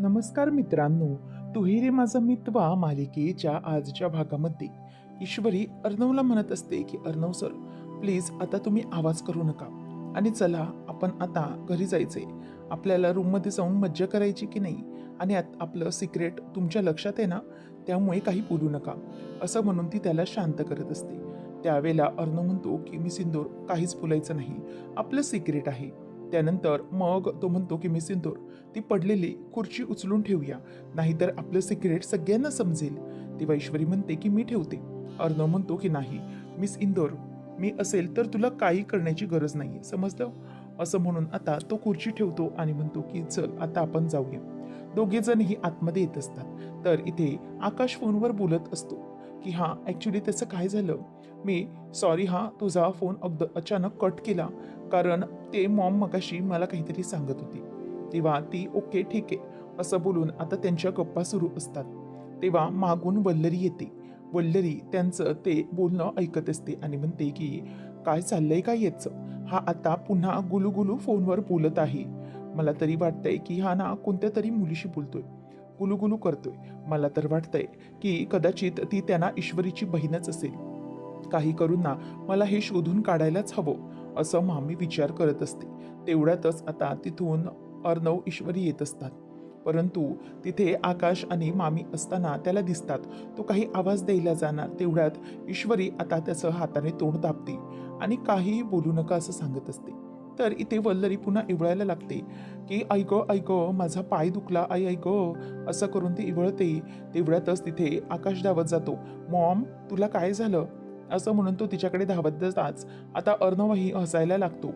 नमस्कार मित्रांनो तुहिरे माझा मितवा मालिकेच्या आजच्या भागामध्ये. ईश्वरी अर्णवला म्हणत असते की अर्णव सर प्लीज आता तुम्ही आवाज करू नका. आणि चला आपण आता घरी जायचे. आपल्याला रूममध्ये जाऊन मज्जा करायची की नाही? आणि आत- आपलं सिक्रेट तुमच्या लक्षात आहे ना? त्यामुळे काही बोलू नका. असं म्हणून ती त्याला शांत करत असते. त्यावेळेला अर्णव म्हणतो की मी सिंदूर काहीच बोलायचं नाही. आपलं सिक्रेट आहे. त्यानंतर मग तो म्हणतो की मी सिंदूर ती पडलेली खुर्ची उचलून ठेवूया नाहीतर आपलं सिक्रेट सगळ्यांना समजेल. ती वैश्वरी म्हणते की मी ठेवते. अर्णव म्हणतो की नाही मिस इंदोर मी असेल तर तुला काही करण्याची गरज नाही समजलं? असं म्हणून आता तो खुर्ची ठेवतो आणि म्हणतो की चल आता आपण जाऊया. दोघे जणही आतमध्ये येत असतात. तर इथे आकाश फोनवर बोलत असतो की हा ॲक्च्युली त्याचं काय झालं? मी सॉरी हा तुझा फोन अगद अचानक कट केला. कारण ते मॉम मगाशी मला काहीतरी सांगत होती. तेव्हा ती ओके ठीक आहे. असं बोलून आता त्यांच्या गप्पा सुरू असतात. तेव्हा मागून वल्लरी येते. वल्लरी त्यांचं ते बोलणं ऐकत असते आणि म्हणते की काय चाललंय काय याचं? हा आता पुन्हा गुलुगुलू फोनवर बोलत आहे. मला तरी वाटतंय की हा ना कोणत्या तरी मुलीशी बोलतोय. गुलुगुलू करतोय. मला तर वाटतंय की कदाचित ती त्यांना ईश्वरीची बहीणच असेल. काही करून ना मला हे शोधून काढायलाच हवं असं मामी विचार करत असते. तेवढ्यातच आता तिथून अर्णव ईश्वरी येत असतात. परंतु तिथे आकाश आणि मामी असताना त्याला दिसतात. तो काही आवाज द्यायला जाणार तेवढ्यात ईश्वरी आता त्याचं हाताने तोंड दाबते आणि काहीही बोलू नका असं सांगत असते. तर इथे वल्लरी पुन्हा इवळायला लागते की ऐक ऐक माझा पाय दुखला आई ऐक असं करून ती इवळते. तेवढ्यातच तिथे आकाश धावत जातो. मॉम तुला काय झालं? असं म्हणून तो तिच्याकडे धावत जाताच आता अर्णवही हसायला लागतो.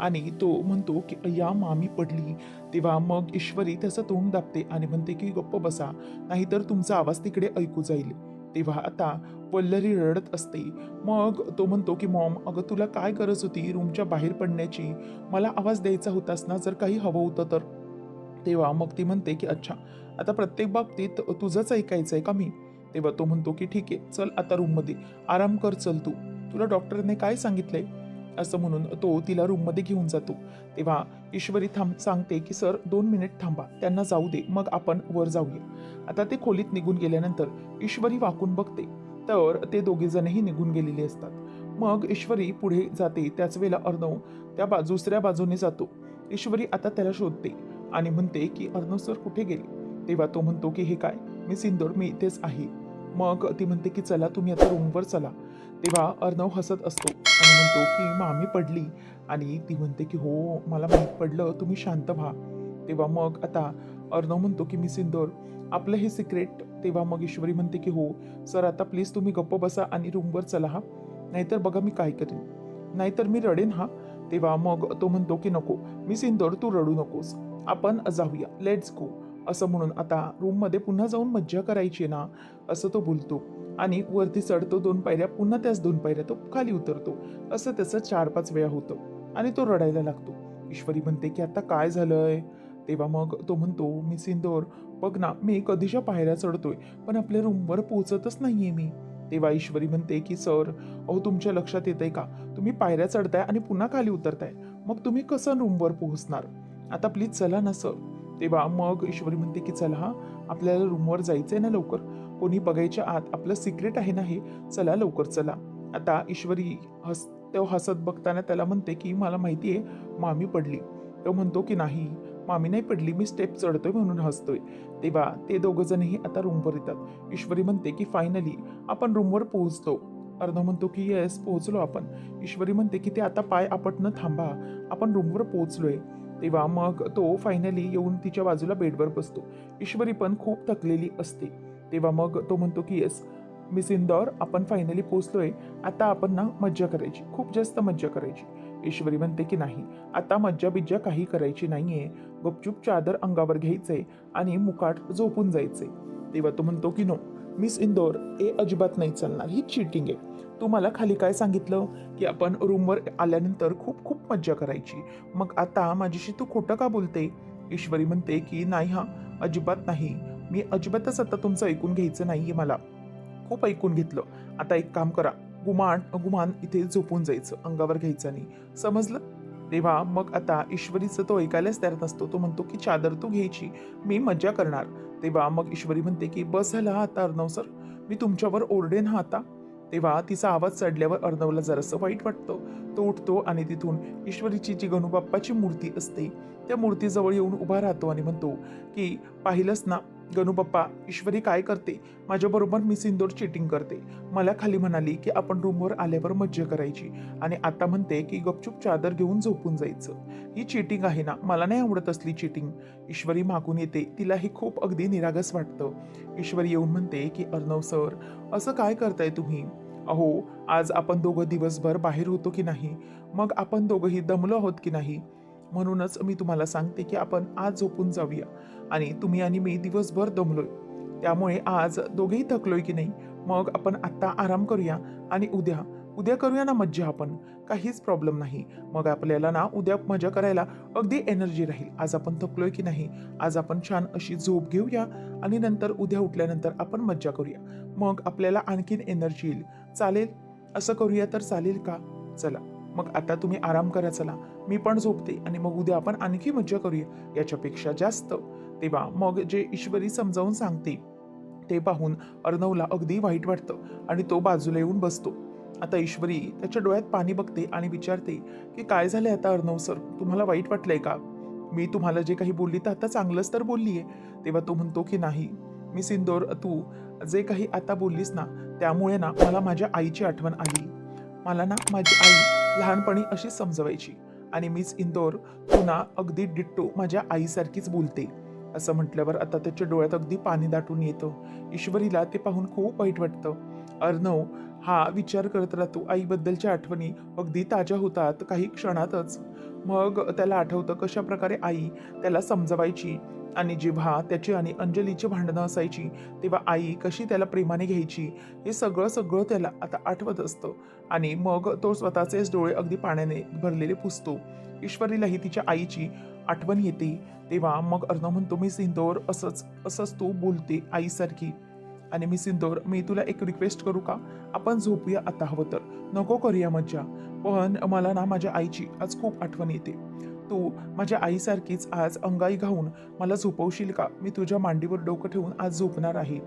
आणि तो म्हणतो की अय्या मामी पडली. तेव्हा मग ईश्वरी त्याचं तोंड दाबते आणि म्हणते की गप्प बसा नाहीतर तुमचा आवाज तिकडे ऐकू जाईल. तेव्हा आता वल्लरी रडत असते. मग तो म्हणतो की मॉम अगं तुला काय गरज होती रूमच्या बाहेर पडण्याची? मला आवाज द्यायचा होतास ना जर काही हवं होतं तर. तेव्हा मग ती म्हणते की अच्छा आता प्रत्येक बाबतीत तुझंच ऐकायचं आहे का मी? तेव्हा तो म्हणतो की ठीक आहे चल आता रूममध्ये आराम कर चल तू. तुला डॉक्टरने काय सांगितलंय? असं म्हणून तो तिला रूममध्ये घेऊन जातो. तेव्हा ईश्वरी थांब सांगते की सर दोन मिनिट थांबा. त्यांना जाऊ दे. मग आपण वर जाऊया. आता ते खोलीत निघून गेल्यानंतर ईश्वरी वाकून बघते. तर ते दोघेजणही निघून गेलेले असतात. मग ईश्वरी पुढे जाते. त्याच वेळेला अर्णव त्या बा दुसऱ्या बाजूने जातो. ईश्वरी आता त्याला शोधते आणि म्हणते की अर्णव सर कुठे गेले? तेव्हा तो म्हणतो की हे काय? मी सिंदूर मी इथेच आहे. मग ती म्हणते की चला तुम्ही आता रूमवर चला. तेव्हा अर्णव हसत असतो आणि म्हणतो की मामी पडली. आणि ती म्हणते की हो मला माहीत पडलं तुम्ही शांत व्हा. तेव्हा मग आता अर्णव म्हणतो की मी सिंदोर आपलं हे सिक्रेट तेव्हा मग ईश्वरी म्हणते की हो सर आता प्लीज तुम्ही गप्प बसा आणि रूमवर चला हा. नाहीतर बघा मी काय करेन. नाहीतर मी रडेन हा. तेव्हा मग तो म्हणतो की नको मी सिंदोर तू रडू नकोस. आपण जाऊया. लेट्स गो असं म्हणून आता रूममध्ये पुन्हा जाऊन मज्जा करायची ना असं तो बोलतो. आणि वरती चढतो दोन पायऱ्या पुन्हा त्याच दोन पायऱ्या तो खाली उतरतो. असं त्याचं चार पाच वेळा होतं. आणि तो रडायला लागतो. ईश्वरी म्हणते की आता काय झालंय? तेव्हा मग तो म्हणतो मी सिंदोर बघ ना मी कधीच्या पायऱ्या चढतोय पण आपल्या रूमवर पोहोचतच नाहीये मी. तेव्हा ईश्वरी म्हणते की सर अहो तुमच्या लक्षात येतंय का? तुम्ही पायऱ्या चढताय आणि पुन्हा खाली उतरताय. मग तुम्ही कसं रूमवर पोहोचणार? आता प्लीज चला ना सर. तेव्हा मग ईश्वरी म्हणते की चला हा आपल्याला रूमवर जायचं आहे ना लवकर. कोणी बघायच्या आत आपलं सिक्रेट आहे ना हे चला लवकर चला. आता ईश्वरी हस तो हसत बघताना त्याला म्हणते की मला माहिती आहे मामी पडली. तो म्हणतो की नाही मामी नाही पडली मी स्टेप चढतोय म्हणून हसतोय. तेव्हा ते दोघंजणही आता रूमवर येतात. ईश्वरी म्हणते की फायनली आपण रूमवर पोहोचतो. अर्णव म्हणतो की येस पोहोचलो आपण. ईश्वरी म्हणते की ते आता पाय आपटणं थांबा. आपण रूमवर पोहोचलोय. तेव्हा मग तो फायनली येऊन तिच्या बाजूला बेडवर बसतो. ईश्वरी पण खूप थकलेली असते. तेव्हा मग तो म्हणतो की येस मिस इंदौर आपण फायनली पोचलोय आता आपण ना मज्जा करायची. खूप जास्त मज्जा करायची. ईश्वरी म्हणते की नाही आता मज्जा बिज्जा काही करायची नाहीये. गपचूप चादर अंगावर घ्यायचंय आणि मुकाट झोपून जायचंय. तेव्हा तो म्हणतो की नो मिस इंदोर हे अजिबात नाही चालणार. ही चिटिंग आहे. तू मला खाली काय सांगितलं? की आपण रूमवर आल्यानंतर खूप खूप मज्जा करायची. मग आता माझ्याशी तू खोटं का बोलते? ईश्वरी म्हणते की नाही हा अजिबात नाही. मी अजिबातच आता तुमचं ऐकून घ्यायचं नाही आहे मला. खूप ऐकून घेतलं. आता एक काम करा. गुमान गुमान इथे झोपून जायचं. अंगावर घ्यायचं नाही. समजलं? तेव्हा मग आता ईश्वरीचं तो ऐकायलाच तयार नसतो. तो म्हणतो की चादर तू घ्यायची मी मज्जा करणार. तेव्हा मग ईश्वरी म्हणते की बस झाला आता अर्णव सर मी तुमच्यावर ओरडेन हा आता. तेव्हा तिचा आवाज चढल्यावर अर्णवला जरासं वाईट वाटतं. तो उठतो आणि तिथून ईश्वरीची जी गणूबाप्पाची मूर्ती असते त्या मूर्तीजवळ येऊन उभा राहतो आणि म्हणतो की पाहिलंच ना गणूबाप्पा ईश्वरी काय करते? माझ्याबरोबर मी सिंदूर चिटिंग करते. मला खाली म्हणाली की आपण रूमवर आल्यावर मज्जा करायची. आणि आता म्हणते की गपचूप चादर घेऊन झोपून जायचं. ही चिटिंग आहे ना? मला नाही आवडत असली चिटिंग ईश्वरी मागून येते. तिला हे खूप अगदी निरागस वाटतं. ईश्वरी येऊन म्हणते की अर्णव सर असं काय करताय तुम्ही? अहो आज आपण दोघं दिवसभर बाहेर होतो की नाही? मग आपण दोघंही दमलो आहोत की नाही? म्हणूनच मी तुम्हाला सांगते की आपण आज झोपून जाऊया. आणि तुम्ही आणि मी दिवसभर दमलोय. त्यामुळे आज दोघेही थकलोय की नाही मग आपण आत्ता आराम करूया आणि उद्या उद्या करूया ना मज्जा आपण? काहीच प्रॉब्लेम नाही. मग आपल्याला ना उद्या मजा करायला अगदी एनर्जी राहील. आज आपण थकलोय की नाही आज आपण छान अशी झोप घेऊया आणि नंतर उद्या उठल्यानंतर आपण मज्जा करूया. मग आपल्याला आणखीन एनर्जी येईल. चालेल? असं करूया तर चालेल का? चला. मग आता तुम्ही आराम करा चला. मी पण झोपते आणि मग उद्या आपण आणखी मज्जा करूया. याच्यापेक्षा जास्त. तेव्हा मग जे ईश्वरी समजावून सांगते ते पाहून अर्णवला अगदी वाईट वाटतं आणि तो बाजूला येऊन बसतो. आता ईश्वरी त्याच्या डोळ्यात पाणी बघते आणि विचारते की काय झालंय आता अर्णव सर? तुम्हाला वाईट वाटलंय का? मी तुम्हाला जे काही बोलली तर आता चांगलंच तर बोलली आहे तेव्हा तो म्हणतो की नाही मी सिंदोर तू जे काही आता बोललीस ना त्यामुळे ना मला माझ्या आईची आठवण आली. मला ना माझी आई लहानपणी अशीच समजवायची आणि मीच इंदोर पुन्हा अगदी डिट्टो माझ्या आईसारखीच बोलते. असं म्हटल्यावर आता त्याच्या डोळ्यात अगदी पाणी दाटून येतं. ईश्वरीला ते पाहून खूप वाईट वाटतं. अर्णव हा विचार करत राहतो आईबद्दलच्या आठवणी अगदी ताज्या होतात काही क्षणातच. मग त्याला आठवतं कशा प्रकारे आई त्याला समजवायची आणि जेव्हा त्याची आणि अंजलीची भांडणं असायची तेव्हा आई कशी त्याला प्रेमाने घ्यायची हे सगळं सगळं त्याला आता आठवत असतं. आणि मग तो स्वतःचेच डोळे अगदी पाण्याने भरलेले पुसतो. ईश्वरीलाही तिच्या आईची आठवण येते तेव्हा मग अर्णव म्हणतो मी सिंदोर असंच असंच तू बोलते आईसारखी. आणि मी सिंदोर मी तुला एक रिक्वेस्ट करू का? आपण झोपूया आता हवं तर. नको करूया मज्जा. पण मला ना माझ्या आईची आज खूप आठवण येते. तू माझ्या आईसारखीच आज अंगाई घाऊन मला झोपवशील का? मी तुझ्या मांडीवर डोकं ठेवून आज झोपणार आहे.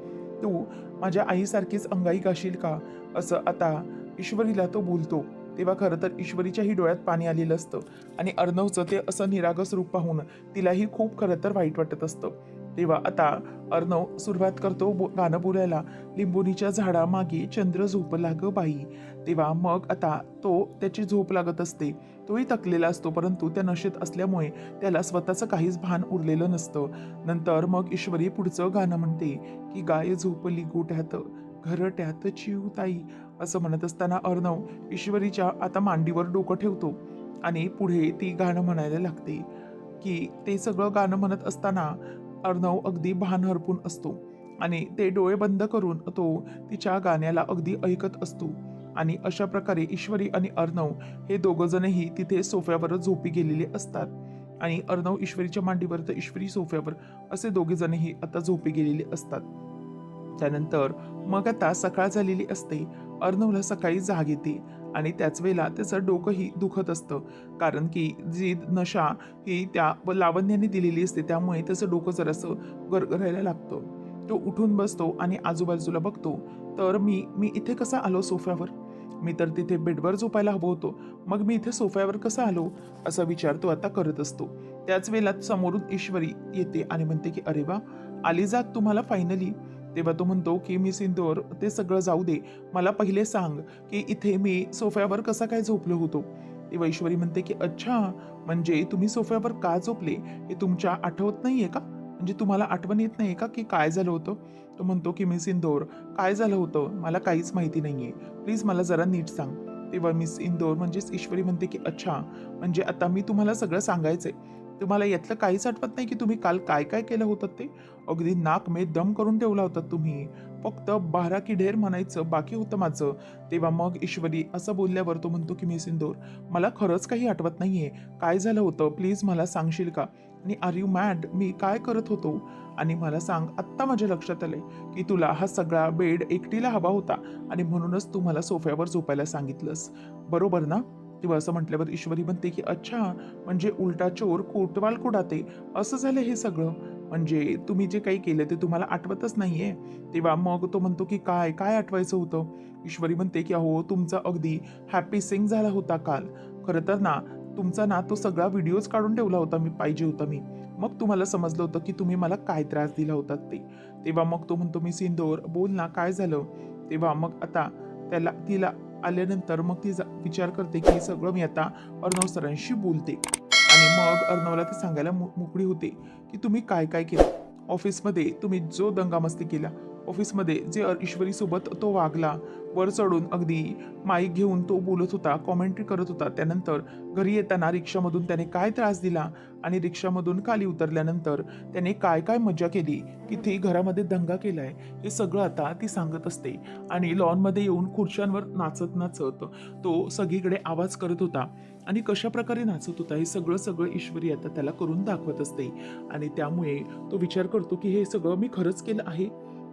तू माझ्या आईसारखीच अंगाई घाशील का? असं आता ईश्वरीला तो बोलतो. तेव्हा खरं तर ईश्वरीच्याही डोळ्यात पाणी आलेलं असतं. आणि अर्णवचं ते असं निरागस रूप पाहून तिलाही खूप खरं तर वाईट वाटत असतं. तेव्हा आता अर्णव सुरुवात करतो बो- गाणं बोलायला. लिंबोनीच्या झाडामागे चंद्र झोप लाग बाई. तेव्हा मग आता तो त्याची झोप लागत असते. तोही थकलेला असतो परंतु त्या नशेत असल्यामुळे त्याला स्वतःचं काहीच भान उरलेलं नसतं. नंतर मग ईश्वरी पुढचं गाणं म्हणते की गाय झोपली गोठ्यात घरट्यात चिवताई. असं म्हणत असताना अर्णव ईश्वरीच्या आता मांडीवर डोकं ठेवतो आणि पुढे ती गाणं म्हणायला लागते की ते सगळं गाणं म्हणत असताना अर्णव अगदी भान हरपून असतो आणि ते डोळे बंद करून तो तिच्या गाण्याला अगदी ऐकत असतो. आणि अशा प्रकारे ईश्वरी आणि अर्णव हे दोघंजणही तिथे सोफ्यावर झोपी गेलेले असतात. आणि अर्णव ईश्वरीच्या मांडीवर तर ईश्वरी सोफ्यावर असे दोघेजणही आता झोपी गेलेले असतात. त्यानंतर मग आता सकाळ झालेली असते. अर्णवला सकाळी जाग येते आणि त्याच वेळेला त्याचं डोकंही दुखत असतं. कारण की जी नशा ही त्या व लावण्याने दिलेली असते. त्यामुळे त्याचं डोकं जरासं गरगरायला लागतं. तो उठून बसतो आणि आजूबाजूला बघतो. तर मी मी इथे कसा आलो सोफ्यावर? मी तर तिथे बेडवर झोपायला हवं होतो. मग मी इथे सोफ्यावर कसा आलो? असा विचार तो आता करत असतो. त्याच वेळेला समोरून ईश्वरी येते आणि म्हणते की अरे वा! आली जात तुम्हाला फायनली तेव्हा तो म्हणतो की मी सिंदूर ते सगळं जाऊ दे. मला पहिले सांग की इथे मी सोफ्यावर कसा काय झोपलो होतो? तेव्हा ईश्वरी म्हणते की अच्छा म्हणजे तुम्ही सोफ्यावर का झोपले? हे तुमच्या आठवत नाहीये का? म्हणजे तुम्हाला आठवण येत नाही का की काय झालं होतं? तो म्हणतो की मी सिंदोर काय झालं होतं? मला काहीच माहिती नाहीये. प्लीज मला जरा नीट सांग. तेव्हा मिस इंदोर म्हणजेच ईश्वरी म्हणते की अच्छा म्हणजे आता मी तुम्हाला सगळं सांगायचंय. तुम्हाला यातलं काहीच आठवत नाही की तुम्ही काल काय काय केलं होतं ते? अगदी नाक मे दम करून ठेवला होता तुम्ही. फक्त बारा की ढेर म्हणायचं बाकी होतं माझं. तेव्हा मग ईश्वरी असं बोलल्यावर तो म्हणतो की मी सिंदूर मला खरंच काही आठवत नाहीये. काय झालं होतं? प्लीज मला सांगशील का? आणि आर यू मॅड मी काय करत होतो? आणि मला सांग आत्ता माझ्या लक्षात आलंय की तुला हा सगळा बेड एकटीला हवा होता आणि म्हणूनच तू मला सोफ्यावर झोपायला सांगितलंस. बरोबर ना? तेव्हा असं म्हटल्यावर ईश्वरी म्हणते की अच्छा म्हणजे उलटा चोर कोटवाल कुडाते. असं झालं हे सगळं. म्हणजे तुम्ही जे काही केलं ते तुम्हाला आठवतच नाहीये. तेव्हा मग तो म्हणतो की काय काय आठवायचं होतं? ईश्वरी म्हणते की अहो तुमचा अगदी हॅपी सिंग झाला होता काल. खरं तर ना तुमचा ना तो सगळा व्हिडिओज काढून ठेवला होता मी पाहिजे होता मी. मग तुम्हाला समजलं होतं की तुम्ही मला काय त्रास दिला होता ते. तेव्हा मग तो म्हणतो मी सिंदोर बोल ना काय झालं? तेव्हा मग आता त्याला तिला आल्यानंतर मग ती जा- विचार करते की हे सगळं मी आता अर्णव सरांशी बोलते. आणि मग अर्णवला ते सांगायला मो- मोकळी होते की तुम्ही काय काय केलं? ऑफिसमध्ये तुम्ही जो दंगामस्ती केला ऑफिसमध्ये जे ईश्वरीसोबत तो वागला वर चढून अगदी माईक घेऊन तो बोलत होता कॉमेंट्री करत होता. त्यानंतर घरी येताना रिक्षामधून त्याने काय त्रास दिला आणि रिक्षामधून खाली उतरल्यानंतर त्याने काय काय मजा केली किती घरामध्ये दंगा केलाय हे सगळं आता ती सांगत असते. आणि लॉनमध्ये येऊन खुर्च्यांवर नाचत नाचत तो सगळीकडे आवाज करत होता. आणि कशा प्रकारे नाचत होता हे सगळं सगळं ईश्वरी आता त्याला करून दाखवत असते. आणि त्यामुळे तो विचार करतो की हे सगळं मी खरंच केलं आहे?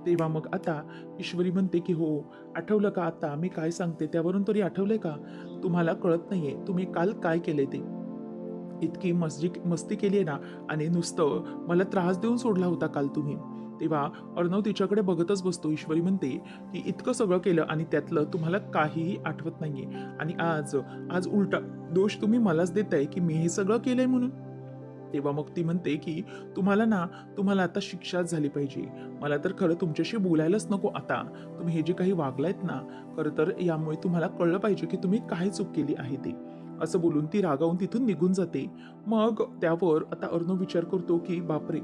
तेव्हा मग आता ईश्वरी म्हणते की हो आठवलं का आता? मी काय सांगते? त्यावरून तरी आठवलंय का? तुम्हाला कळत नाहीये. तुम्ही काल काय केले ते? इतकी मस्जी मस्ती केली आहे ना आणि नुसतं मला त्रास देऊन सोडला होता काल तुम्ही. तेव्हा अर्णव तिच्याकडे बघतच बसतो. ईश्वरी म्हणते की इतकं सगळं केलं आणि त्यातलं तुम्हाला काहीही आठवत नाहीये. आणि आज आज उलटा दोष तुम्ही मलाच देताय की मी हे सगळं केलंय म्हणून? तेव्हा मग ती म्हणते की तुम्हाला ना तुम्हाला आता शिक्षाच झाली पाहिजे. मला तर खरं तुमच्याशी बोलायलाच नको आता. तुम्ही हे जे काही वागलायत ना खरं तर यामुळे तुम्हाला कळलं पाहिजे की तुम्ही काय चूक केली आहे ते. असं बोलून ती रागावून तिथून निघून जाते. मग त्यावर आता अर्णव विचार करतो की बापरे!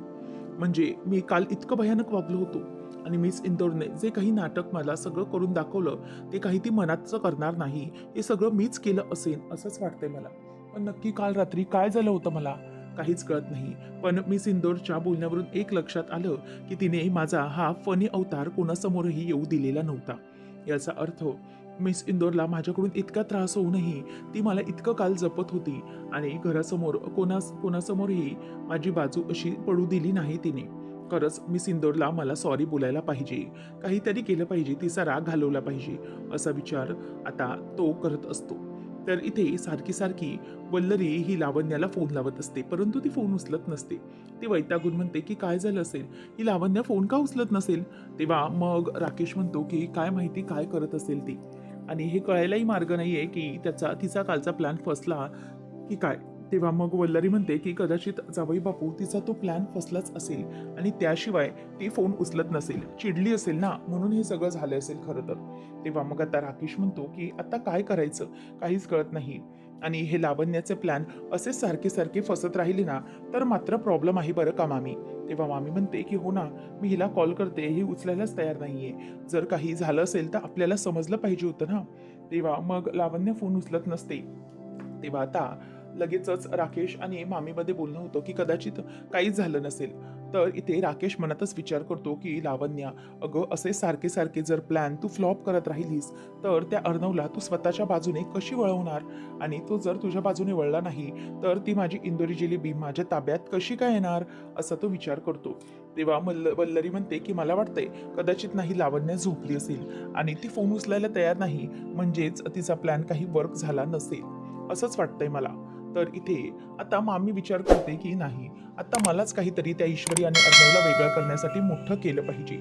म्हणजे मी काल इतकं भयानक वागलो होतो आणि मिस इंदोरने जे काही नाटक मला सगळं करून दाखवलं ते काही ती मनातचं करणार नाही. हे सगळं मीच केलं असेल असंच वाटतंय मला. पण नक्की काल रात्री काय झालं होतं मला? काहीच कळत नाही. पण मी सिंदोरच्या बोलण्यावरून एक लक्षात आलं की तिने माझा हा फनी अवतार कोणासमोरही येऊ दिलेला नव्हता. याचा अर्थ मिस इंदोरला माझ्याकडून इतका त्रास होऊनही ती मला इतकं काल जपत होती आणि घरासमोर कोणास कोणासमोरही माझी बाजू अशी पडू दिली नाही तिने. खरंच मिस इंदोरला मला सॉरी बोलायला पाहिजे. काहीतरी केलं पाहिजे तिचा राग घालवला पाहिजे असा विचार आता तो करत असतो. तर इथे सारखी सारखी वल्लरी ही लावण्याला फोन लावत असते. परंतु ती फोन उचलत नसते. ती वैतागून म्हणते की काय झालं असेल? ही लावण्य फोन का उचलत नसेल? तेव्हा मग राकेश म्हणतो की काय माहिती काय करत असेल ती? आणि हे कळायलाही मार्ग नाही आहे की त्याचा तिचा कालचा प्लॅन फसला की काय. तेव्हा मग वल्लरी म्हणते की कदाचित जावई बापू तिचा तो प्लॅन फसलाच असेल आणि त्याशिवाय ती फोन उचलत नसेल. चिडली असेल ना? म्हणून हे सगळं झालं असेल खरं तर. तेव्हा मग आता राकेश म्हणतो की आता काय करायचं? काहीच कळत नाही. आणि हे लावण्याचे प्लॅन असेच सारखे सारखे फसत राहिले ना तर मात्र प्रॉब्लेम आहे बरं का मामी? तेव्हा मामी म्हणते की हो ना मी हिला कॉल करते ही उचलायलाच तयार नाहीये. जर काही झालं असेल तर आपल्याला समजलं पाहिजे होतं ना? तेव्हा मग लावण्य फोन उचलत नसते. तेव्हा आता लगेचच राकेश आणि मामीमध्ये बोलणं होतं की कदाचित काहीच झालं नसेल. तर इथे राकेश मनातच विचार करतो की लावण्या अगं असे सारखे सारखे जर प्लॅन तू फ्लॉप करत राहिलीस तर त्या अर्णवला तू स्वतःच्या बाजूने कशी वळवणार? आणि तो जर तुझ्या बाजूने वळला नाही तर ती माझी इंदोरी जिलेबी माझ्या ताब्यात कशी काय येणार? असा तो विचार करतो. तेव्हा मल्ल वल्लरी म्हणते की मला वाटतंय कदाचित नाही लावण्या झोपली असेल आणि ती फोन उचलायला तयार नाही म्हणजेच तिचा प्लॅन काही वर्क झाला नसेल. असंच वाटतंय मला. तर इथे आता मामी विचार करते की नाही. आता मलाच काहीतरी त्या ईश्वरी आणि अर्णवला वेगळं करण्यासाठी मोठं केलं पाहिजे.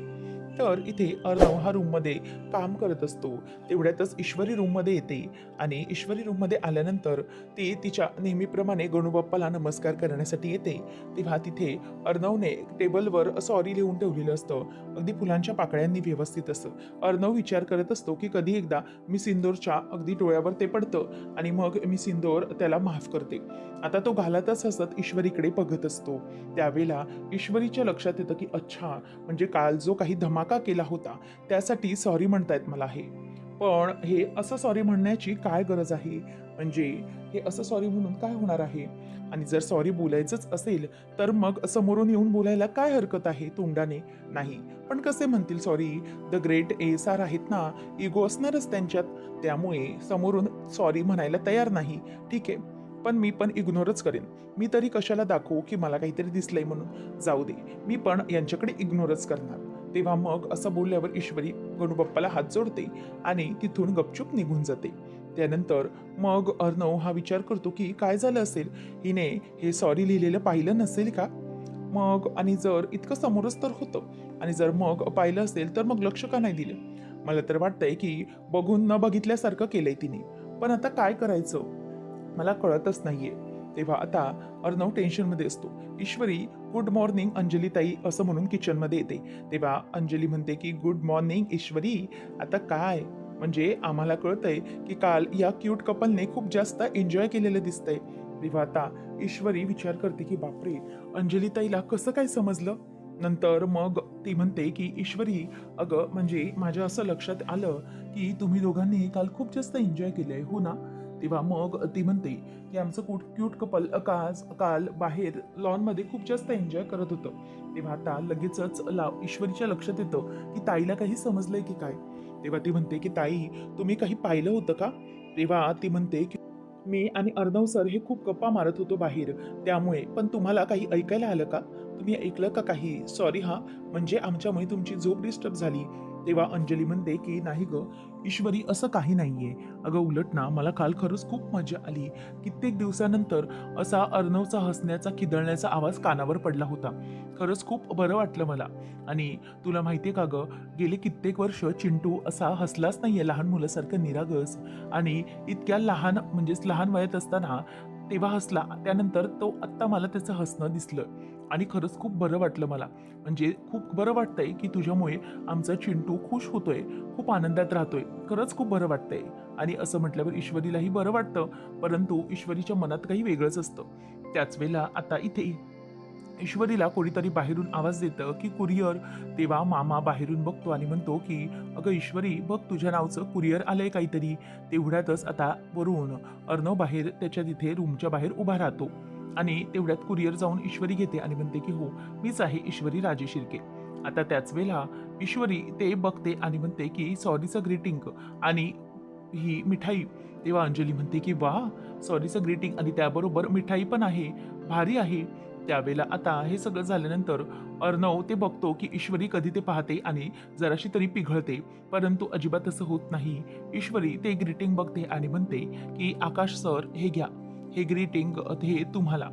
तर इथे अर्णव हा रूममध्ये काम करत असतो. तेवढ्यातच ईश्वरी रूममध्ये येते आणि ईश्वरी रूममध्ये आल्यानंतर ती तिच्या नेहमीप्रमाणे गणूबाप्पाला नमस्कार करण्यासाठी येते. तेव्हा तिथे अर्णवने टेबलवर सॉरी लिहून ठेवलेलं असतं. अगदी फुलांच्या पाकळ्यांनी व्यवस्थित असं. अर्णव विचार करत असतो की कधी एकदा मी सिंदोरच्या अगदी डोळ्यावर ते पडतं आणि मग मी सिंदोर त्याला माफ करते. आता तो घालतच हसत ईश्वरीकडे बघत असतो. त्यावेळेला ईश्वरीच्या लक्षात येतं की अच्छा म्हणजे काल जो काही धमा धमाका केला होता. त्यासाठी सॉरी म्हणतायत मला हे. पण हे असं सॉरी म्हणण्याची काय गरज आहे? म्हणजे हे असं सॉरी म्हणून काय होणार आहे? आणि जर सॉरी बोलायचंच असेल तर मग समोरून येऊन बोलायला काय हरकत आहे तोंडाने? नाही. पण कसे म्हणतील sorry the great S R आहेत ना इगो असणारच त्यांच्यात. त्यामुळे समोरून सॉरी म्हणायला तयार नाही. ठीक आहे. पण मी पण इग्नोरच करेन. मी तरी कशाला दाखवू की मला काहीतरी दिसलंय म्हणून? जाऊ दे. मी पण यांच्याकडे इग्नोरच करणार. तेव्हा मग असं बोलल्यावर ईश्वरी गणूबाप्पाला हात जोडते आणि तिथून गपचूप निघून जाते. त्यानंतर मग अर्णव हा विचार करतो की काय झालं असेल? हिने हे सॉरी लिहिलेलं पाहिलं नसेल का? मग आणि जर इतकं समोरच तर होतं. आणि जर मग पाहिलं असेल तर मग लक्ष का नाही दिलं? मला तर वाटतंय की बघून न बघितल्यासारखं केलंय तिने. पण आता काय करायचं? मला कळतच नाहीये. तेव्हा आता अर्णव टेन्शनमध्ये असतो. ईश्वरी गुड मॉर्निंग अंजली ताई असं म्हणून किचनमध्ये येते. तेव्हा अंजली म्हणते की गुड मॉर्निंग ईश्वरी आता काय? म्हणजे आम्हाला कळतंय की काल या क्यूट कपलने खूप जास्त एन्जॉय केलेलं दिसतंय. तेव्हा आता ईश्वरी विचार करते की बापरे अंजली ताईला कसं काय समजलं? नंतर मग ती म्हणते की ईश्वरी अगं म्हणजे माझ्या असं लक्षात आलं की तुम्ही दोघांनी काल खूप जास्त एन्जॉय केलंय हो ना? तेव्हा मग ती म्हणते की आमचं कुट क्यूट कपल काज काल बाहेर लॉनमध्ये खूप जास्त एन्जॉय करत होतं. तेव्हा आता लगेचच ला ईश्वरीच्या लक्षात येतं की ताईला काही समजलंय की काय. तेव्हा ती म्हणते की ताई तुम्ही काही पाहिलं होतं का? तेव्हा ती म्हणते की मी आणि अर्णव सर हे खूप गप्पा मारत होतो बाहेर. त्यामुळे पण तुम्हाला काही ऐकायला आलं का? तुम्ही ऐकलं का काही? सॉरी हा. म्हणजे आमच्यामुळे तुमची झोप डिस्टर्ब झाली. तेव्हा अंजली म्हणते की नाही ग ईश्वरी असं काही नाहीये. अगं उलट ना मला काल खरंच खूप मजा आली. कित्येक दिवसानंतर असा अर्णवचा हसण्याचा खिदळण्याचा आवाज कानावर पडला होता. खरंच खूप बरं वाटलं मला. आणि तुला माहितीये का ग गेले कित्येक वर्ष चिंटू असा हसलाच नाहीये लहान मुलासारखं निरागस. आणि इतक्या लहान म्हणजेच लहान वयात असताना तेव्हा हसला त्यानंतर तो आत्ता मला त्याचं हसणं दिसलं. आणि खरंच खूप बरं वाटलं मला. म्हणजे खूप बरं वाटतंय की तुझ्यामुळे आमचा चिंटू खुश होतोय खूप आनंदात राहतोय. खरंच खूप बरं वाटतंय. आणि असं म्हटल्यावर ईश्वरीलाही बरं वाटतं परंतु ईश्वरीच्या मनात काही वेगळंच असतं. त्याच वेळेला आता इथे ईश्वरीला कोणीतरी बाहेरून आवाज देतं की कुरिअर तेव्हा मामा बाहेरून बघतो आणि म्हणतो की अगं ईश्वरी बघ तुझ्या नावचं कुरिअर आलंय काहीतरी. तेवढ्यातच आता वरून अर्णव बाहेर त्याच्या तिथे रूमच्या बाहेर उभा राहतो. आणि तेवढ्यात कुरिअर जाऊन ईश्वरी घेते आणि म्हणते की हो मीच आहे ईश्वरी राजे शिर्के. आता त्याच वेळेला ईश्वरी ते बघते आणि म्हणते की सॉरीचं ग्रीटिंग आणि ही मिठाई तेव्हा अंजली म्हणते की वा सॉरीचं ग्रीटिंग आणि त्याबरोबर मिठाई पण आहे भारी आहे. त्यावेळेला आता हे सगळं झाल्यानंतर अर्णव ते बघतो की ईश्वरी कधी ते पाहते आणि जराशी तरी पिघळते. परंतु अजिबात असं होत नाही. ईश्वरी ते ग्रीटिंग बघते आणि म्हणते की आकाश सर हे घ्या. हे ग्रीटिंग हे तुम्हाला.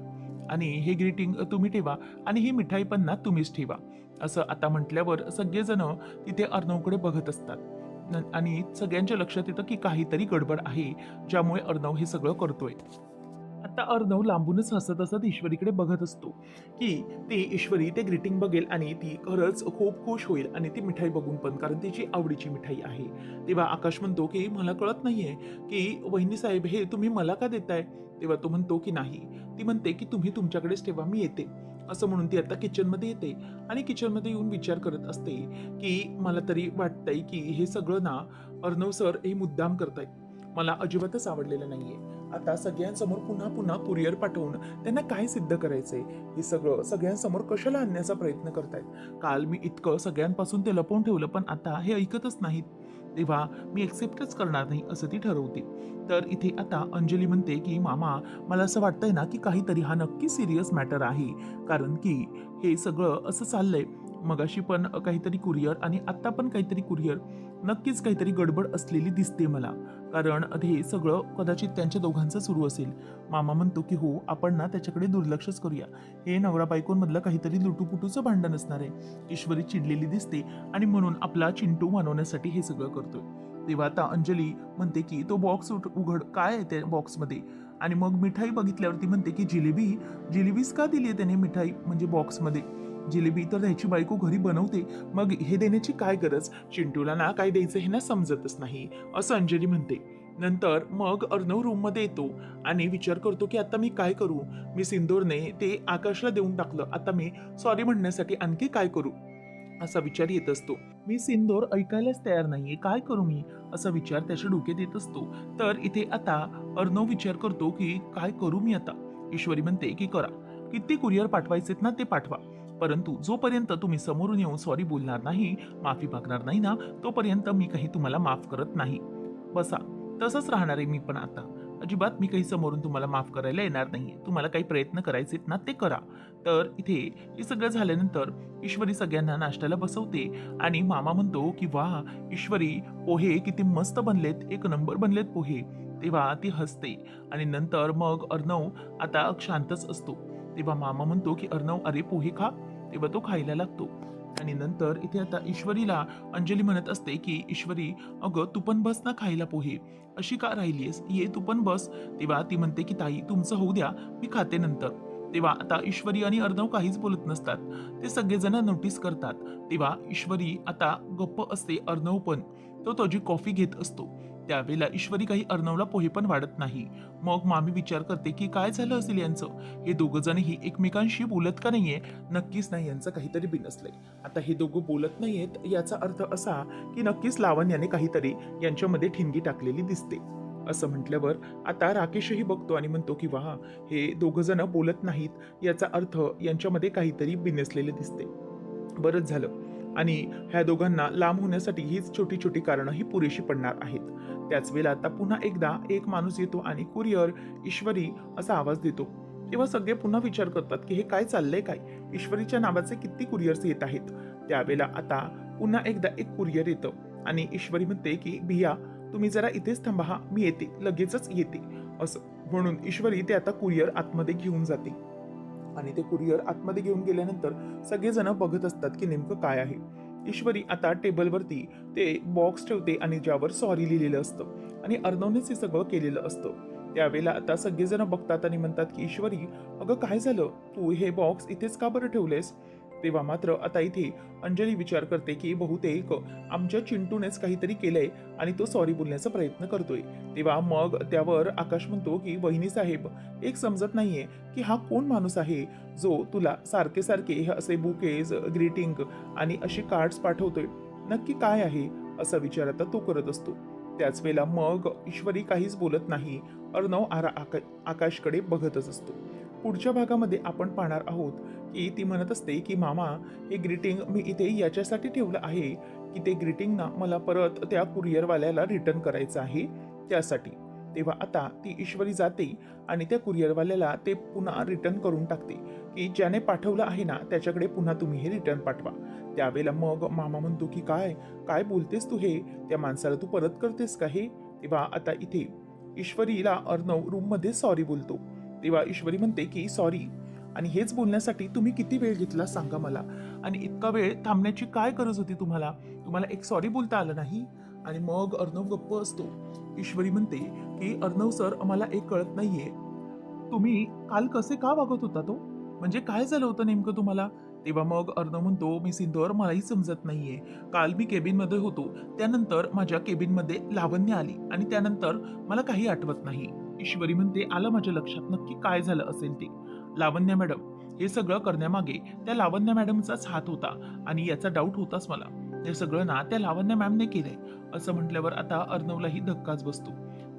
आणि हे ग्रीटिंग तुम्ही ठेवा आणि ही मिठाई पन्ना तुम्हीच ठेवा. असं आता म्हटल्यावर सगळेजण तिथे अर्णवकडे बघत असतात. न- आणि सगळ्यांच्या लक्षात येतं की काहीतरी गडबड आहे ज्यामुळे अर्णव हे सगळं करतोय. आता अर्णव लांबूनच हसत हसत ईश्वरीकडे बघत असतो. की ती ईश्वरी ते ग्रीटिंग बघेल आणि ती खरंच खूप खुश होईल आणि ती मिठाई बघून पण कारण तिची आवडीची मिठाई आहे. तेव्हा आकाश म्हणतो की मला कळत नाहीये की वहिनी साहेब हे तुम्ही मला का देताय? तेव्हा तो म्हणतो की नाही. ती म्हणते की तुम्ही तुमच्याकडेच ठेवा मी येते. असं म्हणून ती आता किचनमध्ये येते आणि किचनमध्ये येऊन विचार करत असते की मला तरी वाटतंय की हे सगळं ना अर्णव सर हे मुद्दाम करतायत. मला अजिबातच आवडलेलं नाहीये. आता सगळ्यांसमोर पुन्हा पुन्हा कुरिअर पाठवून त्यांना काय सिद्ध करायचंय? हे सगळं सगळ्यांसमोर कशाला आणण्याचा प्रयत्न करतायत? काल मी इतकं सगळ्यांपासून ते लपवून ठेवलं पण आता हे ऐकतच नाहीत. तेव्हा मी एक्सेप्टच करणार नाही असं ती ठरवते. तर इथे आता अंजली म्हणते की मामा मला असं वाटतंय ना की काहीतरी हा नक्की सिरियस मॅटर आहे. कारण की हे सगळं असं चाललंय. मगाशी पण काहीतरी कुरिअर आणि आत्ता पण काहीतरी कुरिअर नक्कीच काहीतरी गडबड असलेली दिसते मला. कारण हे सगळं कदाचित त्यांच्या दोघांचं सुरू असेल. मामा म्हणतो की हो आपण ना त्याच्याकडे दुर्लक्षच करूया. हे नवरा बायकोंमधलं काहीतरी लुटूपुटूचं भांडण असणार आहे. ईश्वरी चिडलेली दिसते आणि म्हणून आपला चिंटू मानवण्यासाठी हे सगळं करतोय. तेव्हा आता अंजली म्हणते की तो बॉक्स उघड. काय आहे त्या बॉक्समध्ये? आणि मग मिठाई बघितल्यावरती म्हणते की जिलेबी जिलेबीच का दिली आहे त्याने मिठाई? म्हणजे बॉक्समध्ये. जिलेबी तर त्याची बायको घरी बनवते. मग हे देण्याची काय गरज? चिंटूला ना काय द्यायचं हे ना समजतच नाही असं अंजली म्हणते. नंतर मग अर्णव रूममध्ये येतो आणि विचार करतो की आता मी काय करू? मी सिंदूरने ते आकाशला देऊन टाकलं. आता मी सॉरी म्हणण्यासाठी आणखी काय करू? असा विचार येत असतो. मी सिंदूर ऐकायलाच तयार नाहीये. काय करू मी? असा विचार त्याच्या डोक्यात येत असतो. तर इथे आता अर्णव विचार करतो की काय करू मी आता? ईश्वरी म्हणते की करा. किती कुरिअर पाठवायचेत ना ते पाठवा. परंतु जोपर्यंत तुम्ही समोरून येऊन सॉरी बोलणार नाही माफी मागणार नाही ना तोपर्यंत मी काही तुम्हाला माफ करत नाही. बसा. तसंच राहणार आहे मी पण आता. अजिबात मी काही समोरून तुम्हाला माफ करायला येणार नाही तुम्हाला काही प्रयत्न करायचे ना ते करा. तर इथे हे सगळं झाल्यानंतर ईश्वरी सगळ्यांना नाश्त्याला बसवते आणि मामा म्हणतो की वा ईश्वरी पोहे किती मस्त बनलेत. एक नंबर बनलेत पोहे. तेव्हा ती हसते आणि नंतर मग अर्णव आता शांतच असतो. तेव्हा मामा म्हणतो की अर्णव अरे पोहे खा. तेव्हा तो खायला लागतो. आणि नंतर इथे आता ईश्वरीला अंजली म्हणत असते की ईश्वरी अगं तू पण बस ना खायला पोहे. अशी का राहिलीस ये तू पण बस. तेव्हा ती म्हणते की ताई तुमचं होऊ द्या मी खाते नंतर. तेव्हा आता ईश्वरी आणि अर्णव काहीच बोलत नसतात. ते सगळेजण नोटीस करतात. तेव्हा ईश्वरी आता गप्प असते अर्णव पण. तो त्याची कॉफी घेत असतो. त्यावेळेला ईश्वरी काही अर्णवला पोहे पण वाढत नाही. मग मामी विचार करते की काय झालं असेल यांचं? हे दोघं जणही एकमेकांशी बोलत का नाहीये? नक्कीच नाही यांचं काहीतरी बिनसलंय. आता हे दोघं बोलत नाहीयेत याचा अर्थ असा की नक्कीच लावण्याने काहीतरी यांच्यामध्ये ठिणगी टाकलेली दिसते. असं म्हटल्यावर आता राकेशही बघतो आणि म्हणतो की वा हे दोघं जण बोलत नाहीत. याचा अर्थ यांच्यामध्ये काहीतरी बिनसलेले दिसते. बरंच झालं. आणि ह्या दोघांना लांब होण्यासाठी हीच छोटी छोटी कारणं ही पुरेशी पडणार आहेत. त्याच वेळेला आता पुन्हा एकदा एक माणूस येतो आणि कुरिअर ईश्वरी असा आवाज देतो. तेव्हा सगळे पुन्हा विचार करतात की हे काय चाललंय काय? ईश्वरीच्या नावाचे किती कुरिअर्स येत आहेत? त्यावेळेला आता पुन्हा एकदा एक कुरिअर येतं आणि ईश्वरी म्हणते की भिया तुम्ही जरा इथेच थांबा हा मी येते लगेचच येते. असं म्हणून ईश्वरी ते आता कुरिअर आतमध्ये घेऊन जाते. आणि ते कुरिअर आतमध्ये घेऊन गेल्यानंतर सगळेजण बघत असतात की नेमकं काय आहे. ईश्वरी आता टेबलवरती ते बॉक्स ठेवते आणि ज्यावर सॉरी लिहिलेलं असतं. आणि अर्णवनेच हे सगळं केलेलं असतं. त्यावेळेला आता सगळेजण बघतात आणि म्हणतात की ईश्वरी अगं काय झालं? तू हे बॉक्स इथेच का बरं ठेवलेस? तेव्हा मात्र आता इथे अंजली विचार करते की बहुतेक आमच्या चिंटूनेच काहीतरी केलंय आणि तो सॉरी बोलण्याचा प्रयत्न करतोय. तेव्हा मग त्यावर आकाश म्हणतो की वहिनी साहेब एक समजत नाहीये की हा कोण माणूस आहे जो तुला सारखे सारखे हे असे बुकेज ग्रीटिंग आणि असे कार्ड्स पाठवतोय? नक्की काय आहे? असा विचार आता तो करत असतो. त्याच वेळेला मग ईश्वरी काहीच बोलत नाही. अर्णव आरा आका आकाशकडे बघतच असतो. पुढच्या भागामध्ये आपण पाहणार आहोत की ती म्हणत असते की मामा हे ग्रीटिंग मी इथे याच्यासाठी ठेवलं आहे की ते ग्रीटिंग ना मला परत त्या कुरिअरवाल्याला रिटर्न करायचं आहे त्यासाठी. तेव्हा आता ती ईश्वरी जाते आणि त्या कुरिअरवाल्याला ते पुन्हा रिटर्न करून टाकते की ज्याने पाठवलं आहे ना त्याच्याकडे पुन्हा तुम्ही हे रिटर्न पाठवा. त्यावेळेला मग मामा म्हणतो की काय काय बोलतेस तू हे? त्या माणसाला तू परत करतेस का हे? तेव्हा आता इथे ईश्वरीला अर्णव रूममध्ये सॉरी बोलतो. तेव्हा ईश्वरी म्हणते की सॉरी आणि हेच बोलण्यासाठी तुम्ही किती वेळ घेतला सांगा मला. आणि इतका वेळ थांबण्याची काय गरज होती तुम्हाला? तुम्हाला एक सॉरी बोलता आलं नाही? आणि मग अर्णव गप्प असतो. ईश्वरी म्हणते की अर्णव सर आम्हाला एक कळत नाहीये. तुम्ही काल कसे का वागत होता तो? म्हणजे काय झालं होतं नेमकं तुम्हाला? तेव्हा मग अर्णव म्हणतो मी सिंधोर मलाही समजत नाहीये. काल मी केबिनमध्ये होतो. त्यानंतर माझ्या केबिनमध्ये लावण्य आली. आणि त्यानंतर मला काही आठवत नाही. ईश्वरी म्हणते आलं माझ्या लक्षात. नक्की काय झालं असेल ते? लावण्य मॅडम. हे सगळं करण्यामागे त्या लावण्या मॅडमचाच हात होता आणि याचा डाऊट होताच मला. हे सगळं ना त्या लावण्या मॅमने केलंय. असं म्हटल्यावर आता अर्णवलाही धक्काच बसतो.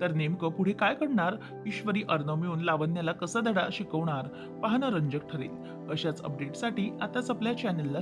तर नेमकं पुढे काय करणार? ईश्वरी अर्णव मिळून लावण्याला कसा धडा शिकवणार? पाहणं रंजक ठरेल. अशाच अपडेटसाठी आताच आपल्या चॅनलला